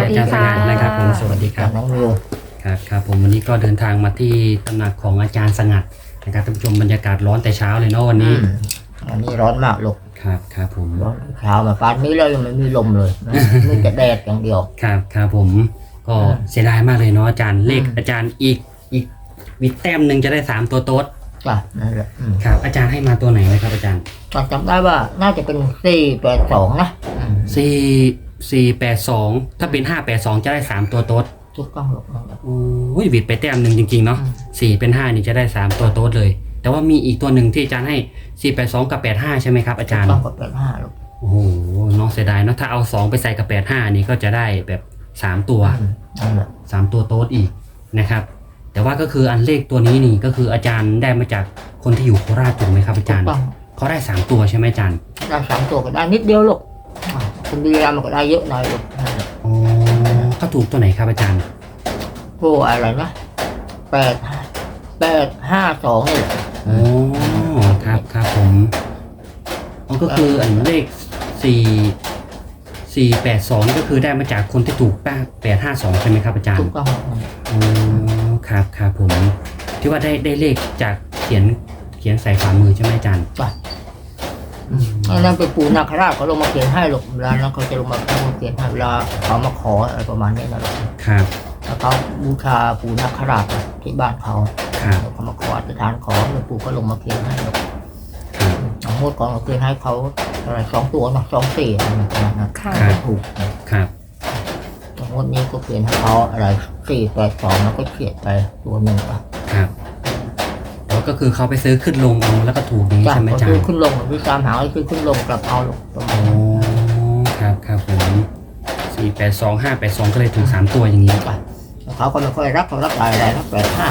วัสดีอาจารย์สค่ะงัดนะครับผมสวัสดีคจารักบน้องนิวครับครับผมวันนี้ก็เดินทางมาที่ตำหนักของอาจารย์สงัดนะครับท่านผู้ชมบรรยากาศร้อนแต่เช้าเลยเนาะวันนี้อืมอันนี้ร้อนมากลูกครับครับผมร้อนเช้ามาปานนี้แล้วยังไม่มีลมเลยนะมีแต่แดดอย่างเดียวครับครับผมก็เสียดายมากเลยเนาะอาจารย์เลขอืมอาจารย์อีกอีกมีแต้มหนึ่งจะได้สามตัวโต๊ดจ้ะนั่นแหละอืมครับ อาจารย์ให้มาตัวไหนนะครับอาจารย์ก็จำได้ว่าน่าจะเป็นสี่แปดสองนะอืมสี่ สี่แปดสองถ้าเป็นห้าแปดสองจะได้สามตัวโต๊ดทุกต้องลูกนั่นแหละโอ้ยบิดไปแต้มหนึ่งจริงๆเนาะอืม สี่เป็นห้านี่จะได้สามตัวโต๊ดเลย แต่ว่ามีอีกตัวหนึ่งที่อาจารย์ให้สี่แปดสองกับแปดห้าใช่ไหมครับอาจารย์ ต้องกับแปดห้าลูกโอ้โหน้องเสียดายเนาะถ้าเอาสองไปใส่กับแปดห้านี่ก็จะได้แบบสามตัว อืมนั่นแหละสามตัวโต๊ดอีกนะครับ แต่ว่าก็คืออันเลขตัวนี้นี่ก็คืออาจารย์ได้มาจากคนที่อยู่โคราชถูกไหมครับอาจารย์ต้องเขาได้สามตัวใช่ไหมอาจารย์ได้สามตัวก็ได้นิดเดียวลูกอ่า คนดีแล้วมันก็ได้เยอะหน่อยลูกนั่นแหละอ๋อเขาถูกตัวไหนครับอาจารย์พวกอะไรนะแปดแปดห้าสองนี่แหละอ๋อครับครับผมอ๋อก็คืออันเลขสี่สี่แปดสองนี่ก็คือได้มาจากคนที่ถูกแปดห้าสองใช่ไหมครับอาจารทุย์กต้องลูกอ๋อครับครับผม ที่ว่าได้ได้เลขจากเขียนเขียนใส่ฝ่ามือใช่ไหมอาจารย์จ้ะ อืมอันนั้นเป็นปู่นาคราชเขาลงมาเขียนให้หรอกเวลานั้นเขาจะลงมาลงมาเขียนให้เวลาเขามาขออะไรประมาณนี้นะลูกครับ แล้วเขาบูชาปู่นาคราชที่บ้านเขาครับแล้วเขามาขออธิษฐานขอหลวงปู่ก็ลงมาเขียนให้หรอกครับเอางวดก่อนเราเขียนให้เขาอะไรสองตัวเนาะสองสี่อะไรประมาณนั้นค่ะเขาถูกครับแต่งวดนี้ก็เขียนให้เขาอะไรสี่แปดสองแล้วก็เขียนไปตัวหนึ่งอะครับแล้ว ก็คือเขาไปซื้อขึ้นลงเอาแล้วก็ถูกอย่างนี้จ้ะใช่ไหมพออาจารซื้อย์ขึ้นลงพี่ตามหาคือขึ้นลงกลับเอาลูกประมาอ๋ณอนั้นครับครับผมสี่แปดสองห้าแปดสองก็เลยถูกสามตัวอย่างนี้จ้ะแล้วเขาก็ไม่ค่อยรักเขารักหลายอะไรนะแปดห้า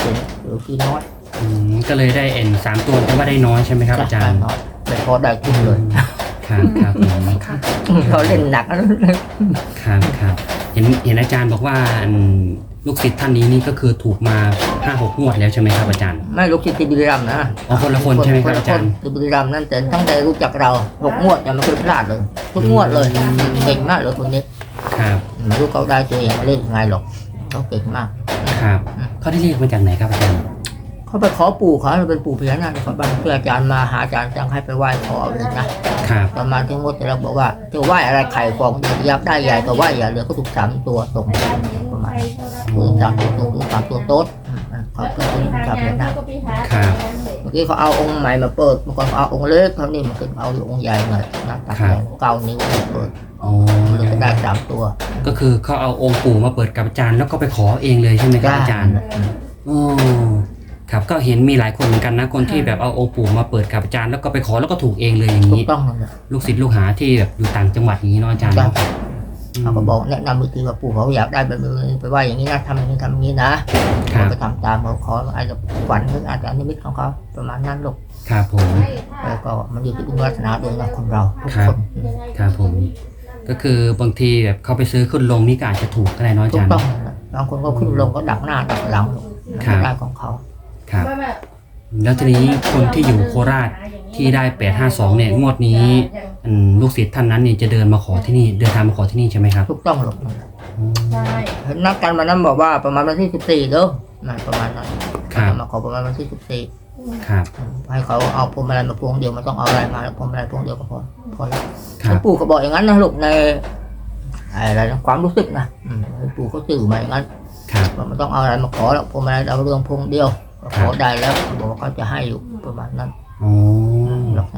เป็นหรือคือน้อยอืมก็เลยได้เอ็นสามตัวแต่ว่าได้น้อยใช่ไหมครับอาจารย์น้อยแต่พอได้ขึ้นเลยครับครับผมค่ะเขาเล่นหนักนะครับครับเห็นเห็นอาจารย์บอกว่าอันลูกศิษย์ท่านนี้นี่ก็คือถูกมา ห้าหกงวดแล้วใช่ไหมครับอาจารย์ ไม่ลูกศิษย์ที่บุรีรัมย์นะอ๋อคนละคนใช่ไหมครับอาจารย์ ที่บุรีรัมย์นั่นแต่ตั้งแต่รู้จักเราหกงวดยังไม่เคยพลาดเลย ทุกงวดเลยเก่งมากเลยคนนี้ครับไม่รู้เขาได้ตัวเองเล่นยังไงหรอกเขาเก่งมากครับเขาได้เลขมาจากไหนครับอาจารย์เขาไปขอปู่เขาเป็นปู่พญานาคเขาบ้านเพื่ออาจารย์มาหาอาจารย์จังให้ไปไหว้ขอเอาเองนะครับประมาณที่งวดแต่เราบอกว่าจะไหว้อะไรไข่ฟองเดียวอยากได้ใหญ่ก็ไหว้ใหญ่เลยก็ถูกสามตัวตรงประมาณถูกสามตัวตรงถูกสามตัวโต๊ด อืมเขาคือเป็นชาวพญานาคครับ เมื่อกี้เขาเอาองค์ใหม่มาเปิดเมื่อก่อนเขาเอาองค์เล็กเขานี่มันคือเอาองค์ใหญ่หน่อยหน้าตักใหญ่เก้านิ้วมาเปิดอ๋อเลยก็ได้สามตัว ก็คือเขาเอาองค์ปู่มาเปิดกับอาจารย์แล้วก็ไปขอเองเลยใช่ไหมครับอาจารย์อ๋อครับก็เห็นมีหลายคนเหมือนกันนะคนที่แบบเอาองค์ปู่มาเปิดกับอาจารย์แล้วก็ไปขอแล้วก็ถูกเองเลยอย่างถูนี้กต้องนั่นแหละลูกศิษย์ลูกหาที่แบบอยู่ต่างจังหวัดอย่างนี้เนาะอาจารย์จ้ะเนาะ เขาก็บอกแนะนำวิธีว่าปู่เขาอยากได้แบบนี้ไปว่าอย่างนี้นะทำอย่างนี้ทำอย่างนี้นะครับก็ทำตามเขาขออาจจะฝันหรืออาจจะนิมิตของเขาประมาณนั้นลูกครับผมแล้วก็มันอยู่ที่บุญวาสนาดวงนะคนเราทุกครัคบนครับผม ก็คือบางทีแบบเขาไปซื้อขึ้นลงนี่ก็อาจจะถูกก็ได้เนาะอาถูจากรย์ต้องนั่นแหละบางคนก็ขึ้นลงก็ดักหน้าดักหลังลูกครับได้ของเขาครับ แล้วทีนี้คนที่อยู่โคราช ที่ได้แปดห้าสองเนี่ยงวดนี้อืมลูกศิษย์ท่านนั้นเนี่ยจะเดินมาขอที่นี่เดินทางมาขอที่นี่ใช่ไหมครับถูกต้องลูกนั่นแหละอ๋อเห็นนัดกันมานั้นบอกว่าประมาณวันที่สิบสี่เด้อนั่นประมาณนั้นครับ มาขอประมาณวันที่สิบสี่ครับให้เขาเอาพวงมาลัยมาพวงเดียวมันต้องเอาอะไรมาแล้วพวงมาลัยพวงเดียวก็พอพอแล้วครัหลวบงปู่ก็บอกอย่างนั้นนะลูกในอะไรนะความรู้สึกนะอืมหลวงปู่ก็สื่อมาอย่างนั้น ครับ ว่ามันต้องเอาอะไรมาขอแล้วพวงมาลัยเอาเรื่องพวงเดียวก็ขอครับได้แล้วเขาบอกว่าเขาจะให้อยู่ประมาณนั้น อ๋อ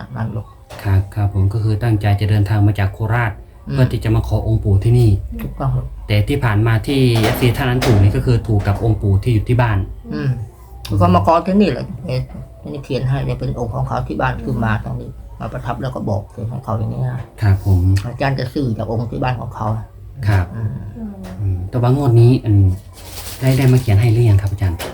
ลักษณะนั้นลูกครับครับผมก็คือตั้งใจจะเดินทางมาจากโคราชอืมเพื่อที่จะมาขอองค์ปู่ที่นี่ ถูกต้องลูกแต่ที่ผ่านมาที่เอฟซีท่านนั้นถูกนี่ก็คือถูกกับองค์ปู่ที่อยู่ที่บ้าน อืมแล้วก็มาขอที่นี่แหละเอ๊ะนี่เขียนให้เนี่ยเป็นองค์ของเขาที่บ้านคือมาตรงนี้ มาประทับแล้วก็บอกเขียนให้เขาอย่างนี้นะ ครับผม อาจารย์จะสื่อจากองค์ที่บ้านของเขาครับอืม อืมแต่ว่างวดนี้อันได้ได้มาเขียนให้หรือยังครับอาจารย์อืม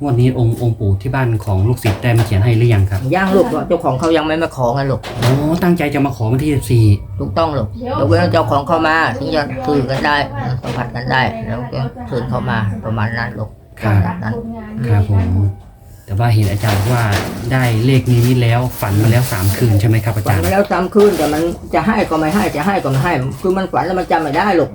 งวดนี้องค์องค์ปู่ที่บ้านของลูกศิษย์ได้มาเขียนให้หรือยังครับย่างลูกเจ้าของเขายังไม่มาขอไงลูกอ๋อตั้งใจจะมาขอวันที่สี่ถูกต้องลูกเดี๋ยวเวลาเจ้าของเข้ามาถึงจะสื่อกันได้สัมผัสกันได้ แล้วก็เชิญเข้ามาประมาณนั้นลูกครับแบบนั้นครับผมแต่ว่าเห็นอาจารย์บอกว่าได้เลขนี้แล้วฝันมาแล้วสามคืนใช่ไหมครับอาฝัจานรย์มาแล้วซ้ำคืนแต่มันจะให้ก็ไม่ให้จะให้ก็ไม่ให้ คือมันฝันแล้วมันจำไม่ได้ลูก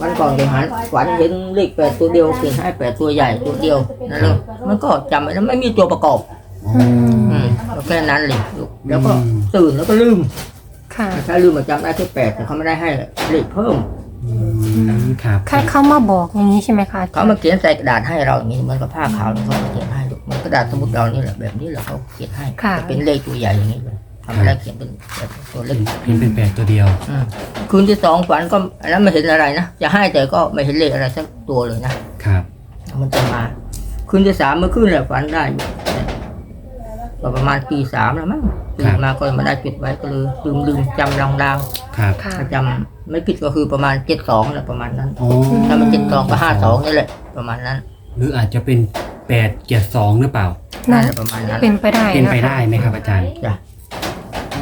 วันก่อนเดี๋ยวหันฝันเห็นเลขแปดตัวเดียวเขียนให้แปดตัวใหญ่ตัวเดียวนั่นเลยมันก็จำไม่ได้ไม่มีตัวประกอบอืมอืมก็แค่นั้นเลยลูกแล้วก็อืมตื่นแล้วก็ลืมค่ะถ้าลืมมาจำได้แค่แปดแต่เขาไม่ได้ให้เลขเพิ่มอืมครับแค่เขามาบอกอย่างนี้ใช่ไหมคะอาจาเขารย์มาเขียนใส่กระดาษให้เราอย่างนี้เหมันกับผ้าขาวนี่เขามาเขียนให้ลูกเหมันกระดาษสมุดเรานี่แหละแบบนี้แหละเขาเขียนให้จะเป็นเลขตัวใหญ่อย่างนี้เลย ทำไม่ได้เขียนเป็นแบบตัวเล็กเห็นเป็นแปดตัวเดียวอืมคืนที่สองฝันก็อันนั้นไม่เห็นอะไรนะจะให้แต่ก็ไม่เห็นเลขอะไรสักตัวเลยนะครับมันจะมาคืนที่สามเมื่อคืนแหละฝันได้อยู่ก็ประมาณตีสามแล้วมั้งตื่นมาก็มาได้จุดไว้ก็เลยลืมลืมจำลางครับค่ะ ๆจำไม่ผิดก็คือประมาณเจ็ดสองแหละประมาณนั้น โอ้ถ้ามันเจ็ดสองก็ห้าสองนี่แหละประมาณนั้นหรืออาจจะเป็นแปดเจ็ดสองหรือเปล่า น่าน่าจะประมาณนั้น เป็นไปได้เป็นนะไปคะได้ไหมครับอาจารย์ จ้ะค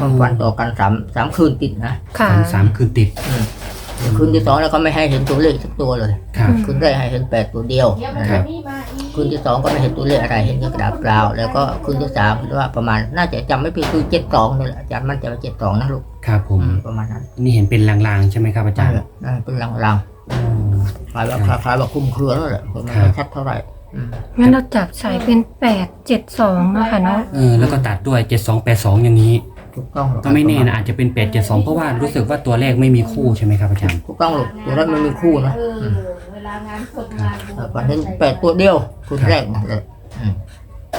วามฝันต่อกันสามสามคืนติดนะค่ะ ฝันสามคืนติดอืมเดี๋ยวคืนที่สองแล้วก็ไม่ให้เห็นตัวเลขสักตัวเลยครับ คืนแรกให้เห็นแปดตัวเดียวนะครับคืนที่สองก็ไม่เห็นตัวเลขอะไรเห็นแค่กระดาษเปล่า แล้วก็คืนที่สามคิดว่าประมาณน่าจะจำไม่ผิดคือเจ็ดสองนี่แหละอาจารย์มั่นใจว่าเจ็ดสองนะลูกครับผม อืมประมาณนั้นนี่เห็นเป็นลางๆ ใช่ไหมครับอาจารย์ นั่นเป็นลางอืมๆคล้ายว่าคล้ายว่าคลุมเครือนั่นแหละคนมันครับไม่ชัดเท่าไหร่อืม งั้นเราจับใส่เป็นแปดเจ็ดสองนะคะเนาะ เออ แล้วก็ตัดด้วยเจ็ดสองแปดสองอย่างนี้ ถูกต้องหรอกก็ไม่แน่นะอาจจะเป็นแปดเจ็ดสองเพราะว่ารู้สึกว่าตัวเลขไม่มีคู่ใช่ไหมครับอาจารย์ถูกต้องหรอกตัวนั้นมันมีคู่นะเอออืมเวลางานคนงานแต่วันนี้แปดตัวเดียวคืนแรกนะเลยอืม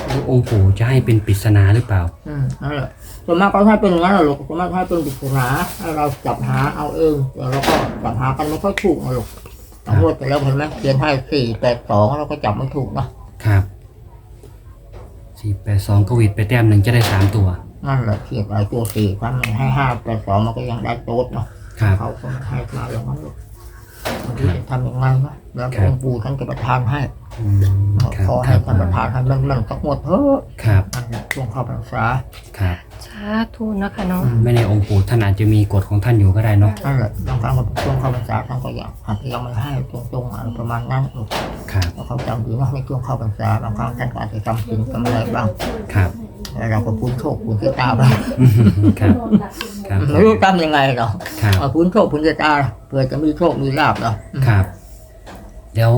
หรือองค์ปู่จะให้เป็นปริศนาหรือเปล่าอืมนั่นแหละส่วนมากก็ให้เป็นอย่างนั้นแหละลูกส่วนมากให้เป็นปริศนาให้เราจับหาเอาเองแต่เราก็จับหากันไม่ค่อยถูกนะลูกตำรวจไปแล้วเห็นไหมเขียนให้สี่แปดสองเราก็จับไม่ถูกเนาะครับสี่แปดสองก็หวิดไปแต้มหนึ่งจะได้สามตัว นั่นแหละเขียนหลายตัวสี่ถ้ามันให้ห้าแปดสองมันก็ยังได้โต๊ดเนาะครับ เขาก็ไม่ให้มาอย่างนั้นลูกบางทีจะทำยังไงนะแล้วครับองค์ปู่ท่านจะประทานให้อืมครับขอคให้รับท่านประทานให้มันมันสักหมดเถอะครับนั่นแหละช่วงเข้าพรรษาครับสาธุนะคะเนาะ ไม่ในองค์ปู่ท่านอาจจะมีกฎของท่านอยู่ก็ได้เนาะนั่นแหละบางครั้งก็ช่วงเข้าพรรษาท่านก็อยากอาจจะยังไม่ให้ตรงๆอะไรประมาณนั้นลูก ครับแล้วเขาจำดีนะในช่วงเข้าพรรษาบางครั้งท่านก็อาจจะจำศีลจำอะไรบ้างครับ แล้วเราก็พูนโชคพูนเจตาบ้างอืมครับครับไม่รู้จำยังไงหรอกครับเอาพูนโชคพูนเจตาเพื่อจะมีโชคมีลาบเนาะครับ แล้ว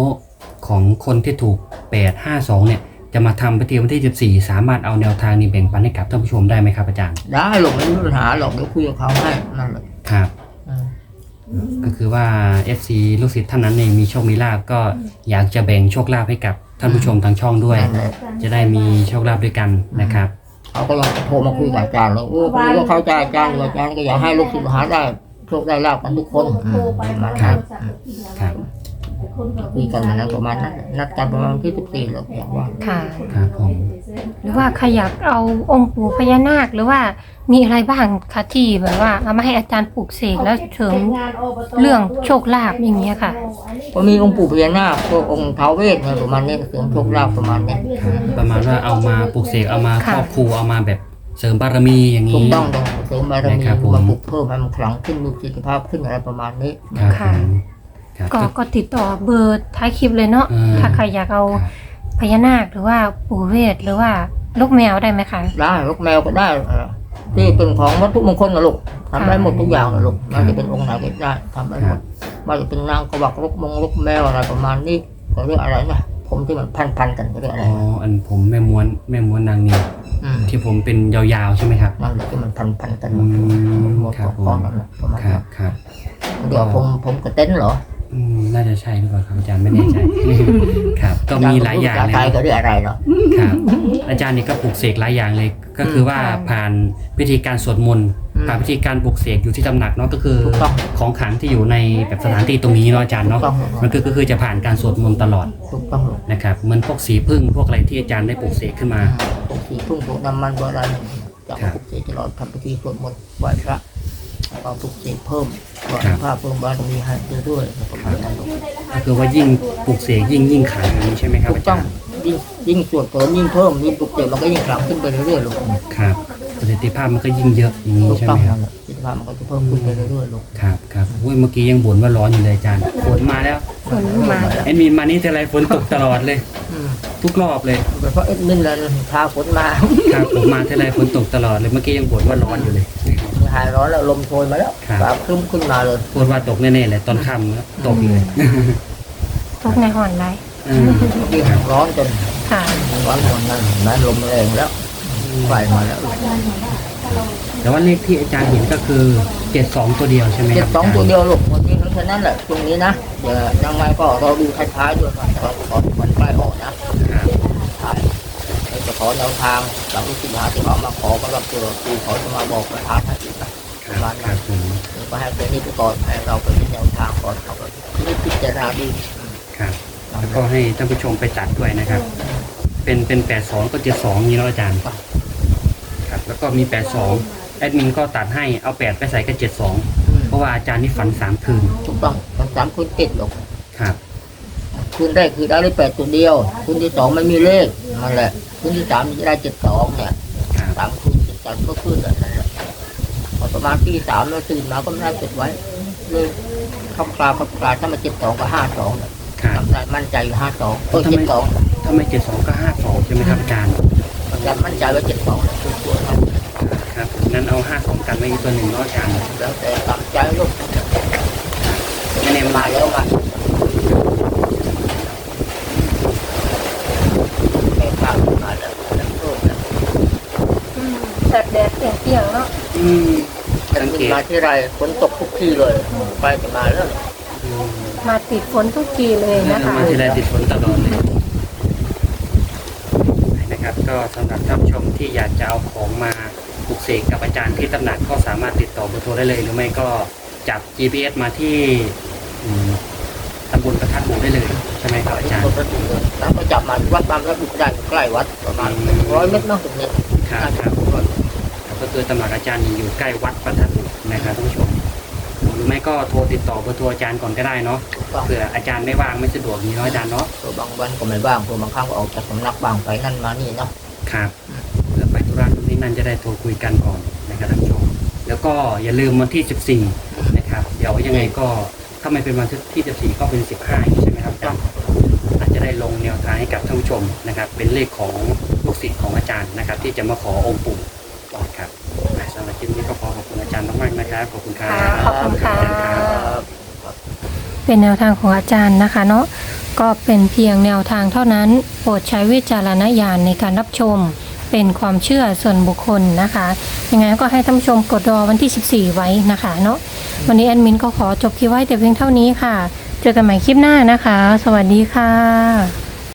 ของคนที่ถูกแปดห้าสองเนี่ย จะมาทำพิธีวันที่สิบสี่สามารถเอาแนวทางนี้แบ่งปันให้กับท่านผู้ชมได้ไหมครับอาจารย์ได้หรอกไม่มีปัญหาหรอกเดี๋ยวคุยกับเขาให้นั่นแหละครับ อืมก็คือว่า FC ลูกศิษย์ท่านนั้นเองมีโชคมีลาบก็อยากจะแบ่งโชคลาภให้กับท่านผู้ชมทางช่องด้วย นั่นแหละจะได้มีโชคลาภด้วยกันนะครับ เขาก็ยังโทรมาคุยกับอาจารย์เลยโอ้พอดีว่าเขาใจอาจารย์อยู่อาจารย์ก็อยากให้ลูกศิษย์หาได้โชคได้ลาบกันทุกคน อืมประมาณครันั้บนครับ คุยกันมานั้นประมาณนั้นนัดกันประมาณวันที่สิบสี่แล้วอย่างว่าค่ะ ครับผมหรือว่าใครอยากเอาองค์ปู่พญานาคหรือว่ามีอะไรบ้างคะที่แบบว่าเอามาให้อาจารย์ปลูกเสกแล้วเสริมเรื่องโชคลาภอย่างเงี้ยค่ะ ก็มีองค์ปู่พญานาคพวกองค์ท้าวเวสเนี่ยประมาณนี้เสริมโชคลาภประมาณนี้ครับประมาณว่าเอามาปลูกเสกเอามาคค่ะรอบครูเอามาแบบเสริมบารมีอย่างถูนี้ กต้องต้องเสริมบารมีนะครับผม มาปลุกเพิ่มให้มันขลังขึ้นมีประสิทธิภาพขึ้นอะไรประมาณนี้ ครับผค่ะมครับ ก็ก็ติดต่อเบอร์ท้ายคลิปเลยเนาะอืมถ้าใครอยากเอาครับพญานาคหรือว่าปู่เวทหรือว่าลูกแมวได้ไหมคะ ได้ลูกแมวก็ได้เออที่เป็นของวัตถุมงคลนะลูกทำได้หมดทุกอย่างนะลูกไมันจะเป็นองค์ไหนก็ได้ทำได้หมดไมันจะเป็นนางกวักลูกมงลูกแมวอะไรประมาณนี้เขาเรียกอะไรนะผมที่มันพันพันๆกันเขาเรียกอะไรอ๋ออันผมแม่ม้วนแม่ม้วนนางนีอืมที่ผมเป็นยาวๆใช่ไหมครับ นั่นแหละที่มันพันพันๆกันหมอืดมหมดครับก้อนนั่นแหละประมาณครันั้บนครับเดี๋ยวผมผมกระเต้นเหรอ อืมน่าจะใช่หรือเปล่าครับอาจารย์ไม่แน่ใจ ครับ ก็มีหลายอย่างภษเลยไทยเขาเรียกอะไรเหรอครับ อาจารย์นี่ก็ปลูกเสกหลายอย่างเลย ก็คือว่าค่ะผ่านพิธีการสวดมนต์อืม ผ่านพิธีการปลูกเสกอยู่ที่ตำหนักเนาะก็คือ ถูกต้องของขลังที่อยู่ในแบบสถานที่ตรงนี้เนาะอาจารย์เนาะถูกต้อง มันก็ก็คือจะผ่านการสวดมนต์ตลอดถูกต้องลูกนะครับเหมือนพวกสีพึ่งพวกอะไรที่อาจารย์ได้ปลูกเสกขึ้นมา ปกติทุ่งปลูกน้ำมันโบราณจะครับปลุกเสกตลอดทำพิธีสวดมนต์ไหว้พระ แล้วก็ปลุกเสกเพิ่มไหว้ครับพระเพิ่มบารมีให้เรื่อยๆประมาณนั้นลูกก็คือว่ายิ่งปลูกเสกยิ่งยิ่งขลังอย่างนี้ใช่ไหมครับถูอากต้จาองรย์ยิ่งยิ่งสวดเพิ่มยิ่งเพิ่มยิ่งปลุกเสกมันก็ยิ่งขลังขึ้นไปเรื่อยๆลูกครับประสิทธิภาพมันก็ยิ่งเยอะอย่างนี้ถูกใช่ไหต้อมงครับนั่นแหละสิทธิภาพมันก็จะเพิ่มขึ้นไปเรื่อยๆลูกครับครับอุ้ยเมื่อกี้ยังบ่นว่าร้อนอยู่เลยอาจารย์ฝนมาแล้วฝนมาไอ้มีมานี่แต่ไรฝนตกตลอดเลย อืมทุกรอบเลย เพราะเอ็ดมินแล้วพาฝนมา ครับผมมาแต่ไรฝนตกตลอดเลยเมื่อกี้ยังบ่นว่าร้อนอยู่เลยง หายร้อนแล้วลมโชยมาแล้วครับ ฟ้าครึ้มขึ้นมาเลย พูดว่าตกแน่ๆเลยตอนค่ำนะตกเลยตกในหอนไรอืมยิ่งร้อนจนค่ะ ร้อนคนนั้นนั้นลมแรงแล้วไฟมาแล้วแต่ว่าเลขที่อาจารย์เห็นก็คือเจ็ดสองตัวเดียวใช่ไหมคเจ็รัดบสองาจารตัวเดียวลูกวันนี้แค่นั้นแหละตรงนี้นะเดี๋ยวยังไงก็เราดูท้ายๆด้วยก่อนเราขอวันใกล้ออกนะ ครับท้ายเราจะขอแนวทางจากลูกศิษย์หาที่เขามาขอก็รับตัวครูเขาจะมาบอกประธานให้อีกนะครับครับผมก็ให้เป็นนี่ไปก่อนให้เราไปที่แนวทางก่อนเขาก็นี่พิจารณาดีครับแล้วก็ให้ท่านผู้ชมไปจัดด้วยนะครับ เป็นเป็นแปดสองก็เจ็ดสองนี้เนาะอาจารย์ครับแล้วก็มีแปดสองแอดมินก็ตัดให้เอาแปดไปใส่กับเจ็ดสองอืมเพราะว่าอาจารย์นี่ฝันสามคืนถูกต้องทั้งสามคุณติดหรอกครับคืนแรกคือได้เลขแปดตัวเดียวคืนที่สองไม่มีเลขนั่นแหละคืนที่สามจะได้เจ็ดสองเนี่ยครับสามคืนติดกันก็คืนแบบนั้นแหละพอ ประมาณที่สามเราตื่นมาก็ไม่ได้เก็บไว้เลยคำกลาคำกลาถ้ามาเจ็ดสองก็ห้าสองครับจำได้มั่นใจอยู่ห้าสองเออเจ็ดสองถ้าไม่เจ็ดสองก็ห้าสองใช่ไหมครับอาจารย์มันจะมั่นใจว่าเจ็ดสองคือตัวเราครับงั้นเอาห้าสองกันไว้อีกตัวหนึ่งเนาะอาจารย์แล้วแต่ตามใจลูก ไม่แน่ มา มา แล้วมาแม่ข้าวมาแล้วแล้วโทษนะ แสบแดดเปรี้ยงๆเนาะ อืม แต่ขึ้น มาที่ไรฝนตกทุกที่เลย ไปจะมาแล้วมาติดฝนทุกทีเลยนะคะ มาทีไรติดฝนตลอดเลยนะครับ ก็สำหรับท่านผู้ชมที่อยากจะเอาของมาปลุกเสกกับอาจารย์ที่ตำหนักก็สามารถติดต่อเบอร์โทรได้เลย หรือไม่ก็จับ GPS มาที่อืมตำบลประทัดหมูได้เลย ใช่ไหมครับอาจารย์แล้วก็จับมาที่วัดบางระบุได้ใกล้วัดประมาณร้อยเมตรเนอกตรงนี้ครับครับครับก็คือตำหนักอาจารย์อยู่ใกล้วัดประทัดหมู นะครับท่านผู้ชมหรือไม่ก็โทรติดต่อเบอร์โทรอาจารย์ก่อนก็ได้เนาะถูกต้องเผื่ออาจารย์ไม่ว่างไม่สะดวกนี้เนาะอาจารย์เนาะตัวบางวันก็ไม่บ้างตัวบางครั้งก็ออกจากสำนักบ้างไปนั่นมานี่เนาะครับเผื่อไปธุระตรงนี้นั่นจะได้โทรคุยกันก่อนนะครับท่านผู้ชมแล้วก็อย่าลืมวันที่ 14 นะครับ เดี๋ยวยังไงก็ถ้าไม่เป็นวันที่ 14 ก็เป็น 15ใช่ไหมครับอาจารย์อาจจะได้ลงแนวทางให้กับท่านผู้ชมนะครับ เป็นเลขของลูกศิษย์ของอาจารย์นะครับ ที่จะมาขอองค์ปู่ ขอบคุณครับ ขอบคุณค่ะครับเป็นแนวทางของอาจารย์นะคะเนาะ ก็เป็นเพียงแนวทางเท่านั้น โปรดใช้วิจารณญาณในการรับชม เป็นความเชื่อส่วนบุคคลนะคะ ยังไงก็ให้ท่านผู้ชมกดรอวันที่ 14 ไว้นะคะเนาะ วันนี้แอดมินก็ขอจบคลิปไว้แต่เพียงเท่านี้ค่ะ เจอกันใหม่คลิปหน้านะคะ สวัสดีค่ะ